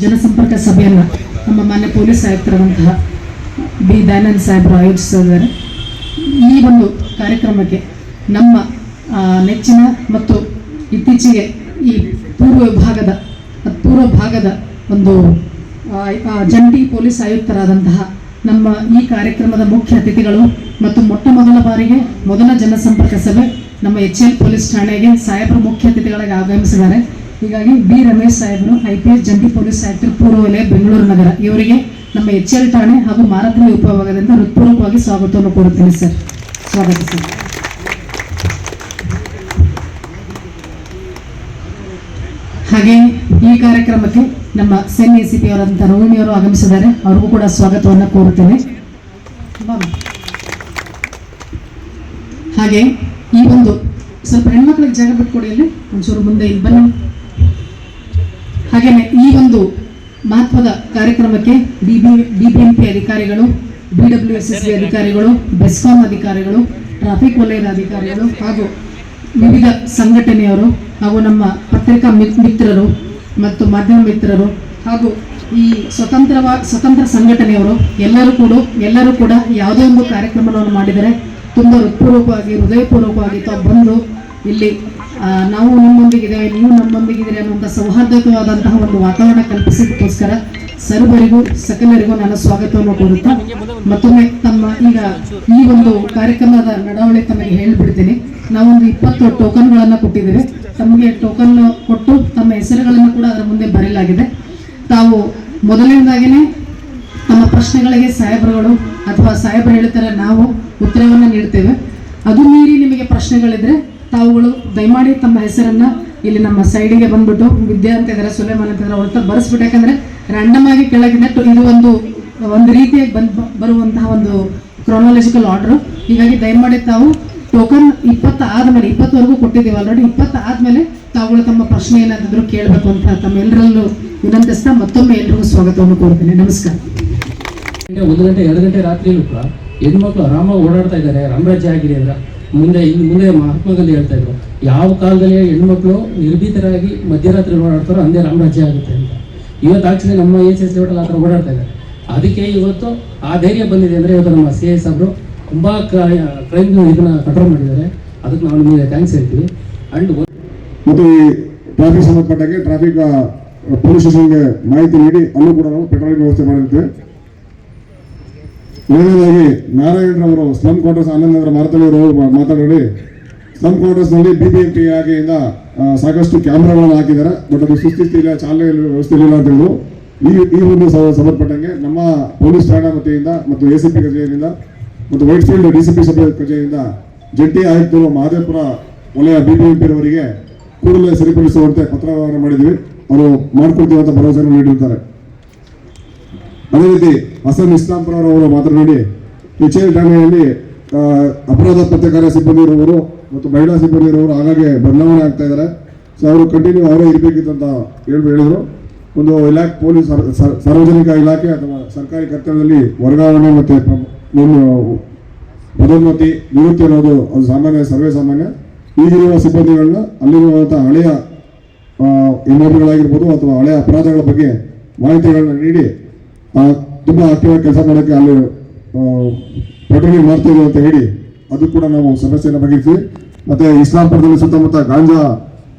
ಜನಸಂಪರ್ಕ ಸಭೆಯನ್ನು ನಮ್ಮ ಮಾನ್ಯ ಪೊಲೀಸ್ ಆಯುಕ್ತರಾದಂತಹ ಬಿ. ದಯಾನಂದ್ ಸಾಹೇಬರು ಆಯೋಜಿಸಿದ್ದಾರೆ, ಈ ಒಂದು ಕಾರ್ಯಕ್ರಮಕ್ಕೆ ನಮ್ಮ ನೆಚ್ಚಿನ ಮತ್ತು ಇತ್ತೀಚೆಗೆ ಈ ಪೂರ್ವ ವಿಭಾಗದ, ಪೂರ್ವ ಭಾಗದ ಒಂದು ಜಂಟಿ ಪೊಲೀಸ್ ಆಯುಕ್ತರಾದಂತಹ ನಮ್ಮ ಈ ಕಾರ್ಯಕ್ರಮದ ಮುಖ್ಯ ಅತಿಥಿಗಳು ಮತ್ತು ಮೊಟ್ಟ ಮೊದಲ ಬಾರಿಗೆ ಮೊದಲ ಜನಸಂಪರ್ಕ ಸಭೆ ನಮ್ಮ ಎಚ್ ಎಲ್ ಪೊಲೀಸ್ ಠಾಣೆಗೆ ಸಾಹೇಬರು ಮುಖ್ಯ ಅತಿಥಿಗಳಾಗಿ ಆಗಮಿಸಿದ್ದಾರೆ. ಹೀಗಾಗಿ ಬಿ ರಮೇಶ್ ಸಾಹೇಬ್ರು, ಐ ಪಿ ಎಸ್ ಜಂಟಿ ಪೊಲೀಸ್ ಆಯುಕ್ತರು ಪೂರ್ವ ವಲಯ, ಬೆಂಗಳೂರು ನಗರ. ಇವರಿಗೆ ನಮ್ಮ ಎಚ್ ಎಲ್ ಠಾಣೆ ಹಾಗೂ ಮಾರತಳಿ ಉಪವಿಭಾಗದಿಂದ ಹೃತ್ಪೂರ್ವಕವಾಗಿ ಸ್ವಾಗತವನ್ನು ಕೋರುತ್ತೇನೆ ಸರ್. ಸ್ವಾಗತ ಸರ್. ಹಾಗೆ ಈ ಕಾರ್ಯಕ್ರಮಕ್ಕೆ ನಮ್ಮ ಸೆನ್ ಎ ಸಿ ಪಿ ಅವರಂತ ರೋಹಿಣಿ ಅವರು ಆಗಮಿಸಿದ್ದಾರೆ. ಅವ್ರಿಗೂ ಕೂಡ ಸ್ವಾಗತವನ್ನು ಕೋರುತ್ತೇನೆ. ಹಾಗೆ ಈ ಒಂದು ಸ್ವಲ್ಪ ಹೆಣ್ಮಕ್ಳಿಗೆ ಜಾಗ ಬಿಟ್ಕೊಡಿ ಅಲ್ಲಿ? ಒಂಚೂರು ಮುಂದೆ ಇಲ್ಲಿ ಬನ್ನಿ. ಹಾಗೆಯೇ ಈ ಒಂದು ಮಹತ್ವದ ಕಾರ್ಯಕ್ರಮಕ್ಕೆ D B D B M P ಅಧಿಕಾರಿಗಳು B W S S B ಅಧಿಕಾರಿಗಳು ಬೆಸ್ಕಾಂ ಅಧಿಕಾರಿಗಳು ಟ್ರಾಫಿಕ್ ವಲಯದ ಅಧಿಕಾರಿಗಳು ಹಾಗೂ ವಿವಿಧ ಸಂಘಟನೆಯವರು ಹಾಗೂ ನಮ್ಮ ಪತ್ರಿಕಾ ಮಿತ್- ಮಿತ್ರರು ಮತ್ತು ಮಾಧ್ಯಮ ಮಿತ್ರರು ಹಾಗೂ ಈ ಸ್ವತಂತ್ರವ ಸ್ವತಂತ್ರ ಸಂಘಟನೆಯವರು ಎಲ್ಲರೂ ಕೂಡ ಎಲ್ಲರೂ ಕೂಡ ಯಾವುದೇ ಒಂದು ಕಾರ್ಯಕ್ರಮವನ್ನು ಮಾಡಿದರೆ ತುಂಬ ಹೃತ್ಪೂರ್ವಕವಾಗಿ ಹೃದಯಪೂರ್ವಕವಾಗಿ ತಾವು ಬಂದು ಇಲ್ಲಿ ನಾವು ನಿಮ್ಮೊಂದಿಗಿದ್ದೇವೆ ನೀವು ನಮ್ಮೊಂದಿಗಿದ್ದೀರಿ ಅನ್ನುವಂಥ ಸೌಹಾರ್ದಯುತವಾದಂತಹ ಒಂದು ವಾತಾವರಣ ಕಲ್ಪಿಸಿದಕ್ಕೋಸ್ಕರ ಸರ್ವರಿಗೂ, ಸಕಲರಿಗೂ ನಾನು ಸ್ವಾಗತವನ್ನು ಕೋರುತ್ತಾ ಮತ್ತೊಮ್ಮೆ ತಮ್ಮ ಈಗ ಈ ಒಂದು ಕಾರ್ಯಕ್ರಮದ ನಡವಳಿ ತಮಗೆ ಹೇಳಿಬಿಡ್ತೀನಿ. ನಾವೊಂದು ಇಪ್ಪತ್ತು ಟೋಕನ್ಗಳನ್ನು ಕೊಟ್ಟಿದ್ದೇವೆ. ತಮಗೆ ಟೋಕನ್ ಕೊಟ್ಟು ತಮ್ಮ ಹೆಸರುಗಳನ್ನು ಕೂಡ ಅದರ ಮುಂದೆ ಬರೆಯಲಾಗಿದೆ. ತಾವು ಮೊದಲನೇದಾಗಿಯೇ ತಮ್ಮ ಪ್ರಶ್ನೆಗಳಿಗೆ ಸಾಹೇಬರುಗಳು ಅಥವಾ ಸಾಹೇಬರು ಹೇಳ್ತಾರೆ ನಾವು ಉತ್ತರವನ್ನು ನೀಡ್ತೇವೆ. ಅದು ಮೀರಿ ನಿಮಗೆ ಪ್ರಶ್ನೆಗಳಿದ್ರೆ ತಾವುಗಳು ದಯಮಾಡಿ ತಮ್ಮ ಹೆಸರನ್ನ ಇಲ್ಲಿ ನಮ್ಮ ಸೈಡಿಗೆ ಬಂದ್ಬಿಟ್ಟು ವಿದ್ಯಾ ಅಂತ ಇದ್ದಾರೆ ಸುಲೇಮಾನ್ ಅಂತ ಇದ್ದಾರೆ ಅವ್ರ ಬರೆಸ್ಬಿಟ್ಟು, ಯಾಕಂದ್ರೆ ರ್ಯಾಂಡಮ್ ಆಗಿ ಕೇಳೋಕ್ಕಿಂತ ಇದು ಒಂದು ಒಂದು ರೀತಿಯಾಗಿ ಬಂದ್ ಬರುವಂತಹ ಒಂದು ಕ್ರೊನಾಲಜಿಕಲ್ ಆರ್ಡರ್ ಹೀಗಾಗಿ ದಯಮಾಡಿ ತಾವು ಟೋಕನ್ ಇಪ್ಪತ್ತು ಆದ್ಮೇಲೆ ಇಪ್ಪತ್ತವರೆಗೂ ಕೊಟ್ಟಿದ್ದೀವಿ ಆಲ್ರೆಡಿ ಇಪ್ಪತ್ತು ಆದಮೇಲೆ ತಾವುಗಳು ತಮ್ಮ ಪ್ರಶ್ನೆ ಏನಾದರೂ ಕೇಳಬೇಕು ಅಂತ ತಮ್ಮೆಲ್ಲರಲ್ಲೂ ವಿನಂತಿಸ್ತಾ ಮತ್ತೊಮ್ಮೆ ಎಲ್ರಿಗೂ ಸ್ವಾಗತವನ್ನು ಕೋರ್ತೀನಿ ನಮಸ್ಕಾರ. ಒಂದು ಗಂಟೆ, ಎರಡು ಗಂಟೆ ರಾತ್ರಿಯಲ್ಲೂ ಕೂಡ ಹೆಣ್ಮಕ್ಳು ಆರಾಮಾಗಿ ಓಡಾಡ್ತಾ ಇದ್ದಾರೆ, ರಾಮರಾಜ್ಯ ಆಗಿದೆ ಅಂದ್ರೆ. ಮುಂದೆ ಇನ್ನು ಮುಂದೆ ಮಹಾತ್ಮ ಗಾಂಧಿ ಹೇಳ್ತಾ ಇದ್ರು, ಯಾವ ಕಾಲದಲ್ಲಿ ಹೆಣ್ಮಕ್ಳು ನಿರ್ಭೀತರಾಗಿ ಮಧ್ಯರಾತ್ರಿ ಓಡಾಡ್ತಾರೋ ಅಂದೇ ರಾಮರಾಜ್ಯ ಆಗುತ್ತೆ ಅಂತ. ಇವತ್ತು ಆಕ್ಚುಲಿ ನಮ್ಮ ಎಚ್ ಎಸ್ ಲೆವೆಲ್ ಆ ಥರ ಓಡಾಡ್ತಾ ಇದ್ದಾರೆ. ಅದಕ್ಕೆ ಇವತ್ತು ಆ ಧೈರ್ಯ ಬಂದಿದೆ ಅಂದರೆ ಇವತ್ತು ನಮ್ಮ ಸಿ ಎಸ್ ಅವರು ತುಂಬ ಕ್ರೈಮ್ ಇದನ್ನ ಕಂಟ್ರೋಲ್ ಮಾಡಿದ್ದಾರೆ. ಅದಕ್ಕೆ ನಾವು ನಿಮಗೆ ಥ್ಯಾಂಕ್ಸ್ ಹೇಳ್ತೀವಿ ಅಂಡ್ ಮತ್ತು ಈ ಟ್ರಾಫಿಕ್ ಸಂಬಂಧಪಟ್ಟಾಗೆ ಟ್ರಾಫಿಕ್ ಪೊಲೀಸ್ ಸ್ಟೇಷನ್ಗೆ ಮಾಹಿತಿ ನೀಡಿ, ಅಲ್ಲೂ ಕೂಡ ನಾವು ಪೆಟ್ರೋಲಿಂಗ್ ವ್ಯವಸ್ಥೆ ಮಾಡಿರ್ತೀವಿ ಎರಡನೇದಾಗಿ ನಾರಾಯಣರವರು ಸ್ಲಮ್ ಕ್ವಾರ್ಟರ್ಸ್ ಆನಂದನಗರ ಮಾತನಾಡಿ ಮಾತನಾಡಿ ಸ್ಲಮ್ ಕ್ವಾರ್ಟರ್ಸ್ನಲ್ಲಿ ಬಿ ಬಿ ಎಂ ಪಿ ಆಗೆಯಿಂದ ಸಾಕಷ್ಟು ಕ್ಯಾಮ್ರಾಗಳನ್ನು ಹಾಕಿದ್ದಾರೆ. ಬಟ್ ಅದು ಸುಸ್ಥಿತಿ ಇಲ್ಲ ಚಾಲನೆ ವ್ಯವಸ್ಥೆ ಇಲ್ಲ ಅಂತ ಹೇಳಿದ್ರು ಈ ಈ ಒಂದು ಸಂಬಂಧಪಟ್ಟಂಗೆ ನಮ್ಮ ಪೊಲೀಸ್ ಠಾಣಾ ವತಿಯಿಂದ ಮತ್ತು ಎ ಸಿ ಪಿ ಕಚೇರಿಯಿಂದ ಮತ್ತು white field D C P ಸಭೆ ಕಚೇರಿಯಿಂದ ಜಂಟಿ ಆಯುಕ್ತರು ಮಹದೇವಪುರ ವಲಯ ಬಿ ಬಿ ಪಿ ರವರಿಗೆ ಕೂಡಲೇ ಸರಿಪಡಿಸುವಂತೆ ಪತ್ರವನ್ನು ಮಾಡಿದ್ವಿ ಅವರು ಮಾಡಿಕೊಡ್ತೀವಿ ಅಂತ ಭರವಸೆಯನ್ನು ನೀಡಿರ್ತಾರೆ ಅದೇ ರೀತಿ ಹಸನ್ ಇಸ್ಲಾಂಪುರ ಅವರು ಮಾತನಾಡಿ ಎಲ್ ಠಾಣೆಯಲ್ಲಿ ಅಪರಾಧ ಪತ್ತೆ ಸಿಬ್ಬಂದಿ ಇರುವವರು ಮತ್ತು ಮಹಿಳಾ ಸಿಬ್ಬಂದಿ ಇರುವವರು ಆಗಾಗ್ಗೆ ಬದಲಾವಣೆ ಆಗ್ತಾ ಇದ್ದಾರೆ. ಸೊ ಅವರು ಕಂಟಿನ್ಯೂ ಅವರೇ ಇರಬೇಕಿತ್ತು ಅಂತ ಹೇಳಿ, ಹೇಳಿದರು. ಒಂದು ಇಲಾಖೆ, ಪೊಲೀಸ್ ಸರ್- ಸರ್- ಸಾರ್ವಜನಿಕ ಇಲಾಖೆ ಅಥವಾ ಸರ್ಕಾರಿ ಕರ್ತವ್ಯದಲ್ಲಿ ವರ್ಗಾವಣೆ ಮತ್ತು ಪದೋನ್ನತಿ ನಿವೃತ್ತಿ ಅನ್ನೋದು ಅದು ಸಾಮಾನ್ಯ, ಸರ್ವೇ ಸಾಮಾನ್ಯ. ಈಗಿರುವ ಸಿಬ್ಬಂದಿಗಳನ್ನ ಅಲ್ಲಿರುವಂಥ ಹಳೆಯ ಇನ್ವಾಲ್ವ್ಗಳಾಗಿರ್ಬೋದು ಅಥವಾ ಹಳೆಯ ಅಪರಾಧಗಳ ಬಗ್ಗೆ ಮಾಹಿತಿಗಳನ್ನ ನೀಡಿ ತುಂಬಾ ಆಕ್ಟಿವ್ ಕೆಲಸ ಮಾಡೋಕ್ಕೆ ಅಲ್ಲಿ ಪೆಟ್ರೋಲಿಂಗ್ ಮಾಡ್ತಿದ್ರು ಅಂತ ಹೇಳಿ ಅದು ಕೂಡ ನಾವು ಸಮಸ್ಯೆಯನ್ನು ಬಗೆಹರಿಸಿ, ಮತ್ತೆ ಇಸ್ಲಾಂಪುರದಲ್ಲಿ ಸುತ್ತಮುತ್ತ ಗಾಂಜಾ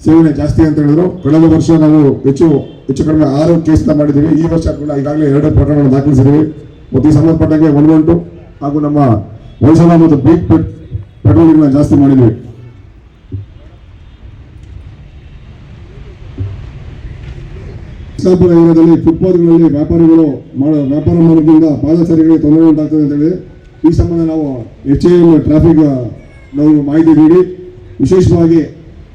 ಸೇವನೆ ಜಾಸ್ತಿ ಅಂತ ಹೇಳಿದ್ರು. ಕಳೆದ ವರ್ಷ ನಾವು ಹೆಚ್ಚು ಹೆಚ್ಚು ಕಡಿಮೆ ಆರು ಕೇಸ್ ಮಾಡಿದ್ದೀವಿ. ಈ ವರ್ಷ ಕೂಡ ಈಗಾಗಲೇ ಎರಡು ಪ್ರಕರಣ ದಾಖಲಿಸಿದ್ದೀವಿ. ಮತ್ತು ಈ ಸಂಬಂಧಪಟ್ಟಂಗೆ ಒನ್ ಹಾಗೂ ನಮ್ಮ ಹೊಯ್ಸಳ ಮತ್ತು ಬೀಟ್ ಪೆಟ್ರೋಲಿಂಗ್ನ ಜಾಸ್ತಿ ಮಾಡಿದ್ವಿ ಇಸ್ಲಾಂಪುರ ಏರಿಯಾದಲ್ಲಿ ಫುಟ್ಪಾತ್ಗಳಲ್ಲಿ ವ್ಯಾಪಾರಿಗಳು ಮಾಡೋ, ವ್ಯಾಪಾರ ಮಾಡೋದ್ರಿಂದ ಪಾದಚಾರಿಗಳಿಗೆ ತೊಂದರೆ ಉಂಟಾಗ್ತದೆ ಅಂತೇಳಿ ಈ ಸಂಬಂಧ ನಾವು ಎಚ್ ಟ್ರಾಫಿಕ್ ನಾವು ಮಾಹಿತಿ ನೀಡಿ, ವಿಶೇಷವಾಗಿ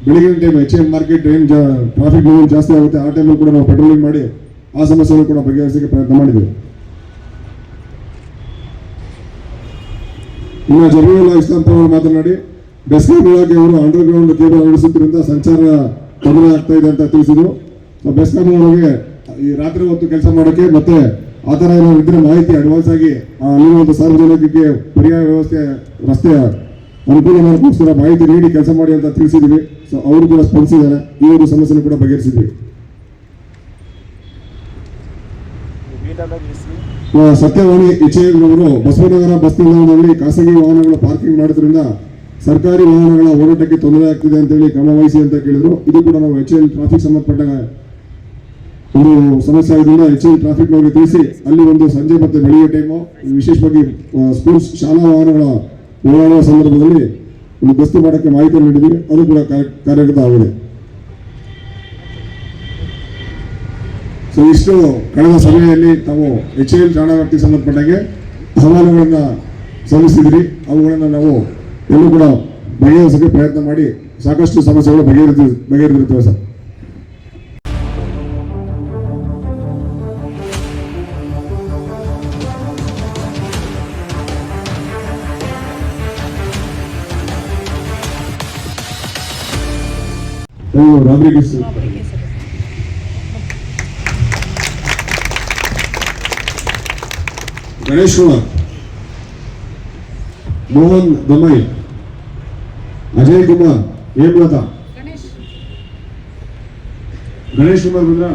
ಬೆಳಗಿನ ಟೈಮ್ ಎಚ್ ಎಂ ಮಾರ್ಕೆಟ್ ಏನು ಟ್ರಾಫಿಕ್ ಲೆವೆಲ್ ಜಾಸ್ತಿ ಆಗುತ್ತೆ, ಆ ಟೈಮಲ್ಲಿ ಕೂಡ ನಾವು ಪೆಟ್ರೋಲಿಂಗ್ ಮಾಡಿ ಆ ಸಮಸ್ಯೆಗಳು ಕೂಡ ಬಗೆಹರಿಸಲಿಕ್ಕೆ ಪ್ರಯತ್ನ ಮಾಡಿದ್ದೀವಿ ಇನ್ನು ಜಮೀನುಲ್ಲಾ ಇಸ್ಲಾಂಪುರ ಅವರು ಮಾತನಾಡಿ ಬೆಸ್ಕಾಂ ಇಲಾಖೆಯವರು ಅಂಡರ್ ಗ್ರೌಂಡ್ ಕೇಬಲ್ ಅಳವಡಿಸುತ್ತಿರುವುದರಿಂದ ಸಂಚಾರ ತೊಂದರೆ ಆಗ್ತಾ ಇದೆ ಅಂತ ತಿಳಿಸಿದ್ರು. ಬೆಸ್ಕಾಂ ಅವರಿಗೆ ಈ ರಾತ್ರಿ ಹೊತ್ತು ಕೆಲಸ ಮಾಡೋಕ್ಕೆ ಮತ್ತೆ ಆ ಥರ ಏನಾದ್ರು ಇದ್ರೆ ಮಾಹಿತಿ ಅಡ್ವಾನ್ಸ್ ಆಗಿ ಅಲ್ಲಿರುವಂಥ ಸಾರ್ವಜನಿಕರಿಗೆ ಪರ್ಯಾಯ ವ್ಯವಸ್ಥೆ ರಸ್ತೆ ಅನುಕೂಲ ಮಾಡೋಕ್ಕೋಸ್ಕರ ಮಾಹಿತಿ ನೀಡಿ ಕೆಲಸ ಮಾಡಿ ಅಂತ ತಿಳಿಸಿದ್ವಿ. ಸೊ ಅವರು ಕೂಡ ಸ್ಪಂದಿಸಿದ್ದಾರೆ. ಈ ಒಂದು ಸಮಸ್ಯೆನೂ ಕೂಡ ಬಗೆಹರಿಸಿದ್ವಿ. ಸತ್ಯವಾಣಿ ಎಚ್ಎರವರು ಬಸವನಗರ ಬಸ್ ನಿಲ್ದಾಣದಲ್ಲಿ ಖಾಸಗಿ ವಾಹನಗಳ ಪಾರ್ಕಿಂಗ್ ಮಾಡೋದ್ರಿಂದ ಸರ್ಕಾರಿ ವಾಹನಗಳ ಓಡಾಟಕ್ಕೆ ತೊಂದರೆ ಆಗ್ತಿದೆ ಅಂತೇಳಿ ಕ್ರಮ ವಹಿಸಿ ಅಂತ ಕೇಳಿದ್ರು. ಇದು ಕೂಡ ನಾವು ಎಚ್ ಟ್ರಾಫಿಕ್ ಸಂಬಂಧಪಟ್ಟ ಒಂದು ಸಮಸ್ಯೆ ಆಗೋದ್ರಿಂದ ಹೆಚ್ಚಿನ ಎಲ್ ಟ್ರಾಫಿಕ್ ನವರಿಗೆ ತಿಳಿಸಿ. ಅಲ್ಲಿ ಒಂದು ಸಂಜೆ ಮತ್ತೆ ಬೆಳಿಗ್ಗೆ ಟೈಮು ವಿಶೇಷವಾಗಿ ಸ್ಕೂಲ್ಸ್ ಶಾಲಾ ವಾಹನಗಳ ಓಡಾಡುವ ಸಂದರ್ಭದಲ್ಲಿ ಒಂದು ಗಸ್ತು ಮಾಡೋಕ್ಕೆ ಮಾಹಿತಿ ನೀಡಿದ್ವಿ. ಅದು ಕೂಡ ಕಾರ್ಯ- ಕಾರ್ಯಗತ ಆಗಿದೆ ಸೊ ಇಷ್ಟು ಕಳೆದ ಸಮಯದಲ್ಲಿ ತಾವು ಎಚ್ ಎಲ್ ಠಾಣಾ ಸಂಬಂಧಪಟ್ಟಾಗೆ ಅಹವಾಲುಗಳನ್ನು ಸಲ್ಲಿಸಿದಿರಿ. ಅವುಗಳನ್ನು ನಾವು ಎಲ್ಲೂ ಕೂಡ ಬಗೆಹರಿಸೋಕ್ಕೆ ಪ್ರಯತ್ನ ಮಾಡಿ ಸಾಕಷ್ಟು ಸಮಸ್ಯೆಗಳು ಬಗೆಹರಿ ಬಗೆಹರಿದಿರ್ತವೆ ಸರ್. ರಾಬ್ರಿಗೇಸ್ ಗಣೇಶ್ ಕುಮಾರ್ ಮೋಹನ್ ದಮೈ ಅಜಯ್ ಕುಮಾರ್ ಹೇಮಲತಾ. ಗಣೇಶ್. ಕುಮಾರ್ ಬಂದ್ರ?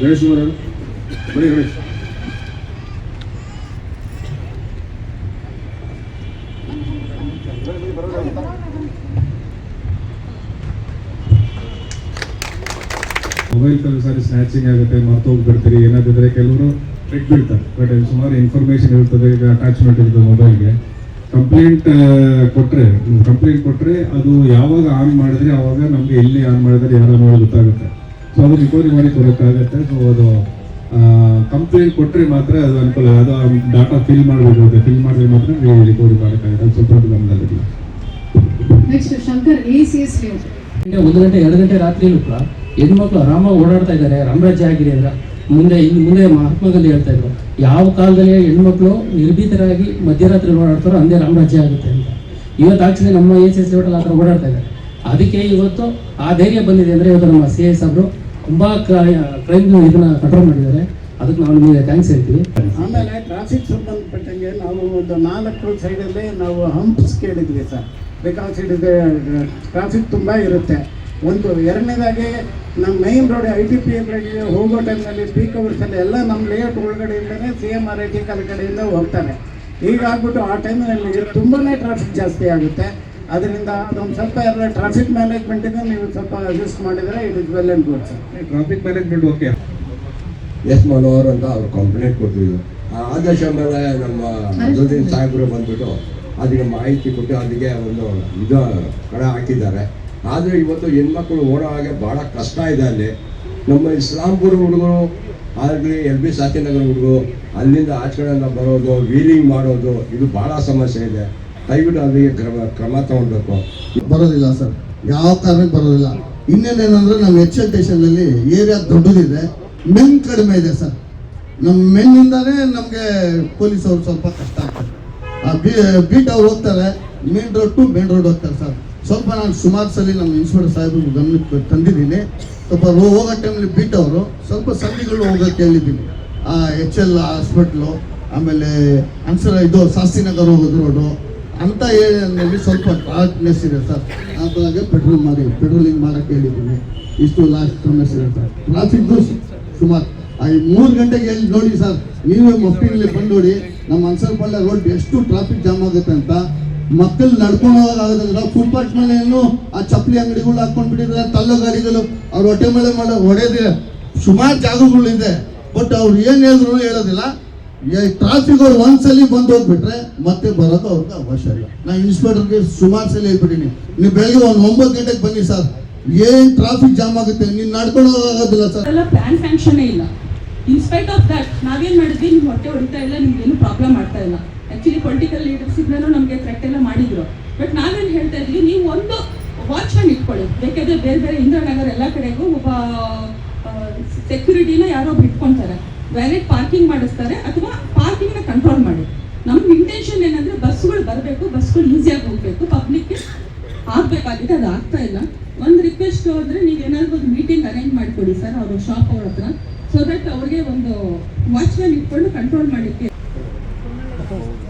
ಗಣೇಶ್ ಕುಮಾರ್ ಗಣೇಶ್. ಮೊಬೈಲ್ ಕೆಲವು ಸಾರಿ ಸ್ನ್ಯಾಚಿಂಗ್ ಆಗುತ್ತೆ ಮರ್ತೋಗ್ಬಿಡ್ತೀರಿ ಏನಾದಿದ್ರೆ ಕೆಲವರು ಟ್ರಿಕ್ ಬೀಳ್ತಾರೆ. ಬಟ್ ಸುಮಾರು ಇನ್ಫಾರ್ಮೇಷನ್ ಇರ್ತದೆ ಈಗ ಅಟ್ಯಾಚ್ಮೆಂಟ್ ಇರ್ತದೆ ಮೊಬೈಲ್ಗೆ. ಕಂಪ್ಲೇಂಟ್ ಕೊಟ್ಟರೆ ಕಂಪ್ಲೇಂಟ್ ಕೊಟ್ಟರೆ ಅದು ಯಾವಾಗ ಆನ್ ಮಾಡಿದ್ರೆ ಆವಾಗ ನಮಗೆ ಎಲ್ಲಿ ಆನ್ ಮಾಡಿದ್ರೆ ಯಾರು ನೋಡಿ ಗೊತ್ತಾಗುತ್ತೆ. ಸೊ ಅದು ರಿಕವರಿ ಮಾಡಿ ಕೊಡೋಕ್ಕಾಗತ್ತೆ. ಸೊ ಅದು ಕಂಪ್ಲೇಂಟ್ ಕೊಟ್ಟರೆ ಮಾತ್ರ ಅದು ಅನುಕೂಲ ಅದು ಡಾಟಾ ಫಿಲ್ ಮಾಡಬೇಕಾಗುತ್ತೆ ಫಿಲ್ ಮಾಡಿದ್ರೆ ಮಾತ್ರ ನೀವು ರಿಕವರಿ ಮಾಡೋಕ್ಕಾಗುತ್ತೆ. ಅದು ಸ್ವಲ್ಪ ಗಮನದಲ್ಲಿ next Shankar A C S ಒಂದು ಗಂಟೆ ಎರಡು ಗಂಟೆ ರಾತ್ರಿಯಲ್ಲೂ ಕೂಡ ಹೆಣ್ಮಕ್ಳು ಆರಾಮಾಗಿ ಓಡಾಡ್ತಾ ಇದ್ದಾರೆ, ರಾಮರಾಜ್ಯ ಆಗಿದೆ ಅಂದ್ರೆ ಮುಂದೆ ಇನ್ನು ಮುಂದೆ ಮಹಾತ್ಮ ಗಾಂಧಿ ಹೇಳ್ತಾ ಇದ್ರು, ಯಾವ ಕಾಲದಲ್ಲಿ ಹೆಣ್ಮಕ್ಳು ನಿರ್ಭೀತರಾಗಿ ಮಧ್ಯರಾತ್ರಿ ಓಡಾಡ್ತಾರೋ ಅಂದೇ ರಾಮರಾಜ್ಯ ಆಗುತ್ತೆ ಅಂತ. ಇವತ್ತು ಆಕ್ಚುಲಿ ನಮ್ಮ ಎ ಸಿ ಎಸ್ ಹೋಟೆಲ್ ಆ ಥರ ಓಡಾಡ್ತಾ ಇದ್ದಾರೆ. ಅದಕ್ಕೆ ಇವತ್ತು ಆ ಧೈರ್ಯ ಬಂದಿದೆ ಅಂದರೆ ಇವತ್ತು ನಮ್ಮ ಸಿ ಎಸ್ ಅವರು ತುಂಬ ಕ್ರೈಮ್ ಇದನ್ನ ಕಂಟ್ರೋಲ್ ಮಾಡಿದ್ದಾರೆ. ಅದಕ್ಕೆ ನಾವು ನಿಮಗೆ ಥ್ಯಾಂಕ್ಸ್ ಹೇಳ್ತೀವಿ ಆಮೇಲೆ ಟ್ರಾಫಿಕ್ ಸಂಬಂಧಪಟ್ಟಂಗೆ ನಾವು ಒಂದು ನಾಲ್ಕು ಸೈಡಲ್ಲಿ ನಾವು ಹಂಪ್ಸ್ ಕೇಳಿದ್ವಿ ಸರ್. ಬಿಕಾಸ್ ಇಟ್ ಟ್ರಾಫಿಕ್ ತುಂಬ ಇರುತ್ತೆ. ಒಂದು ಎರಡನೇದಾಗಿ ನಮ್ಮ main road I T P ಎಲ್ಗಳಿಗೆ ಹೋಗೋ ಟೈಮ್ನಲ್ಲಿ ಪೀಕ್ ಅವರ್ಸಲ್ಲಿ ಎಲ್ಲ ನಮ್ಮ layout ಒಳಗಡೆಯಿಂದನೇ C M R I T ಕಾಲ ಕಡೆಯಿಂದ ಹೋಗ್ತಾರೆ ಈಗ ಆಗ್ಬಿಟ್ಟು ಆ ಟೈಮ್ನಲ್ಲಿ ತುಂಬಾ ಟ್ರಾಫಿಕ್ ಜಾಸ್ತಿ ಆಗುತ್ತೆ. ಅದರಿಂದ ಅದೊಂದು ಸ್ವಲ್ಪ ಎಲ್ಲ ಟ್ರಾಫಿಕ್ ಮ್ಯಾನೇಜ್ಮೆಂಟಿಂದ ನೀವು ಸ್ವಲ್ಪ ಅಡ್ಜಸ್ಟ್ ಮಾಡಿದರೆ it is well and good sir traffic management okay S Manohar ಅಂತ ಅವ್ರು ಕಂಪ್ಲೇಂಟ್ ಕೊಟ್ಟಿದ್ರು. ಆ ಆದೇಶ ಮೇಲೆ ನಮ್ಮ ಸಾಹೇಬರು ಬಂದ್ಬಿಟ್ಟು ಅದಕ್ಕೆ ಮಾಹಿತಿ ಕೊಟ್ಟು ಅದಕ್ಕೆ ಒಂದು ಇದು ಕಡೆ ಹಾಕಿದ್ದಾರೆ. ಆದರೆ ಇವತ್ತು ಹೆಣ್ಮಕ್ಳು ಓಡೋ ಹಾಗೆ ಭಾಳ ಕಷ್ಟ ಇದೆ ಅಲ್ಲಿ. ನಮ್ಮ ಇಸ್ಲಾಂಪುರ ಹುಡುಗರು, ಆಗಲಿ ಎಲ್ ಬಿ ಸಾತಿನಗರ ಹುಡುಗರು, ಅಲ್ಲಿಂದ ಆಚೆ ಬರೋದು, ವೀಲಿಂಗ್ ಮಾಡೋದು, ಇದು ಭಾಳ ಸಮಸ್ಯೆ ಇದೆ. ದಯವಿಟ್ಟು ಅಲ್ಲಿಗೆ ಕ್ರಮ ಕ್ರಮ ತಗೊಳ್ಬೇಕು. ಬರೋದಿಲ್ಲ ಸರ್. ಯಾವ ಕಾರಣಕ್ಕೆ ಬರೋದಿಲ್ಲ. ಇನ್ನೇನೇನಂದ್ರೆ ನಮ್ಮ ಸ್ಟೇಷನಲ್ಲಿ ಏರಿಯಾ ದೊಡ್ಡದಿದೆ. ಮೆನ್ ಕಡಿಮೆ ಇದೆ ಸರ್. ನಮ್ಮ ಮೆನ್ನಿಂದಾನೇ ನಮಗೆ ಪೊಲೀಸ್ ಅವ್ರು ಸ್ವಲ್ಪ ಕಷ್ಟ ಆಗ್ತದೆ. ಬೀಟ್ ಅವ್ರು ಹೋಗ್ತಾರೆ. Main road to main road ಹೋಗ್ತಾರೆ ಸರ್. ಸ್ವಲ್ಪ ನಾನು ಸುಮಾರು ಸಲ ನಮ್ಮ ಇನ್ಸ್ಪೆಕ್ಟರ್ ಸಾಹೇಬ್ರು ಗಮನಕ್ಕೆ ತಂದಿದ್ದೀನಿ. ಸ್ವಲ್ಪ ಹೋಗೋ ಟೈಮಲ್ಲಿ ಬಿಟ್ಟವರು. ಸ್ವಲ್ಪ ಸಂಧಿಗಳು ಹೋಗೋಕ್ಕೆ ಹೇಳಿದ್ದೀನಿ ಆ ಎಚ್ ಎಲ್ ಹಾಸ್ಪಿಟ್ಲು, ಆಮೇಲೆ ಅನ್ಸರ ಇದು ಶಾಸ್ತ್ರಿನಗರ್ ಹೋಗೋದು ರೋಡು ಅಂತ ಏರಿಯಾದಲ್ಲಿ ಸ್ವಲ್ಪ ಡಾರ್ಕ್ನೆಸ್ ಇದೆ ಸರ್. ಅದಾಗೆ ಪೆಟ್ರೋಲ್ ಮಾಡಿ ಪೆಟ್ರೋಲಿಂಗ್ ಮಾಡೋಕ್ಕೆ ಹೇಳಿದ್ದೀನಿ. ಇಷ್ಟು ಲಾಸ್ಟ್ ಸಮಸ್ಯೆ ಇದೆ ಸರ್. ಟ್ರಾಫಿಕ್ ಸುಮಾರು ಆ ಮೂರು ಗಂಟೆಗೆ ಎಲ್ಲಿ ನೋಡಿ ಸರ್, ನೀವೇ ಮಫ್ಟಿನಲ್ಲಿ ಬಂದು ನೋಡಿ, ನಮ್ಮ ಅನ್ಸರ್ ಪಳ್ಳ ರೋಡ್ ಎಷ್ಟು ಟ್ರಾಫಿಕ್ ಜಾಮ್ ಆಗುತ್ತೆ ಅಂತ. ಮಕ್ಕಳು ನಡ್ಕೊಂಡು ಹೋಗೋದಾಗೋದಿಲ್ಲ ಫುಟ್ಪಾತ್ ಮೇಲೆ ಏನು ಆ ಚಪ್ಪಲಿ ಅಂಗಡಿಗಳು ಹಾಕೊಂಡು ಬಿಟ್ಟಿದ್ರೆ ತಳ್ಳೋ ಗಾಡಿಗಳು. ಅವ್ರ ಹೊಟ್ಟೆ ಮೇಲೆ ಮಾಡೋ, ಹೊಡೆದಿ. ಸುಮಾರು ಜಾಗಗಳಿದೆ. ಬಟ್ ಅವ್ರು ಏನು ಹೇಳಿದ್ರು ಹೇಳೋದಿಲ್ಲ. ಟ್ರಾಫಿಕ್ ಅವ್ರು ಒಂದ್ಸಲಿ ಬಂದು ಹೋಗ್ಬಿಟ್ರೆ ಮತ್ತೆ ಬರೋದು ಅವ್ರಿಗೆ ಅವಕಾಶ ಇಲ್ಲ ನಾ ಇನ್ಸ್ಪೆಕ್ಟರ್ಗೆ ಸುಮಾರು ಸಲ ಹೇಳ್ಬಿಟ್ಟಿನಿ. ನೀವು ಬೆಳಗ್ಗೆ ಒಂದು ಒಂಬತ್ತು ಗಂಟೆಗೆ ಬನ್ನಿ ಸರ್. ಏನ್ ಟ್ರಾಫಿಕ್ ಜಾಮ್ ಆಗುತ್ತೆ? ನೀನ್ ನಡ್ಕೊಂಡು ಹೋಗೋದಿಲ್ಲ ಸರ್ ಎಲ್ಲ ಪ್ಲಾನ್ ಸ್ಯಾಂಕ್ಷನ್ ಇಲ್ಲ. ಇನ್ಸ್ಪೈಟ್ ಆಫ್ ದಟ್ ನಾವೇನ್ ಮಾಡಿದ್ವಿ? ನಿಮ್ ಹೊಟ್ಟೆ ಹೊಡಿತಾ ಇಲ್ಲ ನಿಮ್ಗೆ ಏನು ಪ್ರಾಬ್ಲಮ್ ಮಾಡ್ತಾ ಇಲ್ಲ. ಆಕ್ಚುಲಿ ಪೊಲಿಟಿಕಲ್ ಲೀಡರ್ಸ್ ಇದ್ರೂ ನಮಗೆ ಥ್ರೆಟ್ ಎಲ್ಲ ಮಾಡಿದ್ರು. ಬಟ್ ನಾವೇನು ಹೇಳ್ತಾ ಇದ್ವಿ, ನೀವು ಒಂದು ವಾಚ್ ಮ್ಯಾನ್ ಇಟ್ಕೊಳ್ಳಿ. ಬೇಕಾದ್ರೆ ಬೇರೆ ಬೇರೆ ಇಂದ್ರನಗರ್ ಎಲ್ಲ ಕಡೆಗೂ ಒಬ್ಬ ಸೆಕ್ಯೂರಿಟಿನ ಯಾರೋ ಬಿಟ್ಕೊಂತಾರೆ. ವ್ಯಾಲೆಟ್ ಪಾರ್ಕಿಂಗ್ ಮಾಡಿಸ್ತಾರೆ ಅಥವಾ ಪಾರ್ಕಿಂಗ್ನ ಕಂಟ್ರೋಲ್ ಮಾಡಿ. ನಮ್ಮ ಇಂಟೆನ್ಷನ್ ಏನಂದ್ರೆ ಬಸ್ಗಳು ಬರಬೇಕು, ಬಸ್ಗಳು ಈಸಿಯಾಗಿ ಹೋಗ್ಬೇಕು ಪಬ್ಲಿಕ್ಗೆ ಆಗಬೇಕಾಗಿದೆ, ಅದು ಆಗ್ತಾ ಇಲ್ಲ. ಒಂದು ರಿಕ್ವೆಸ್ಟ್ ಹೋದ್ರೆ ನೀವು ಏನಾದ್ರು ಒಂದು ಮೀಟಿಂಗ್ ಅರೇಂಜ್ ಮಾಡಿಕೊಡಿ ಸರ್, ಅವರು ಶಾಪ್ ಅವ್ರ ಹತ್ರ. ಸೊ ದಟ್ ಅವ್ರಿಗೆ ಒಂದು ವಾಚ್ಮ್ಯಾನ್ ಇಟ್ಕೊಂಡು ಕಂಟ್ರೋಲ್ ಮಾಡಲಿಕ್ಕೆ Thank you.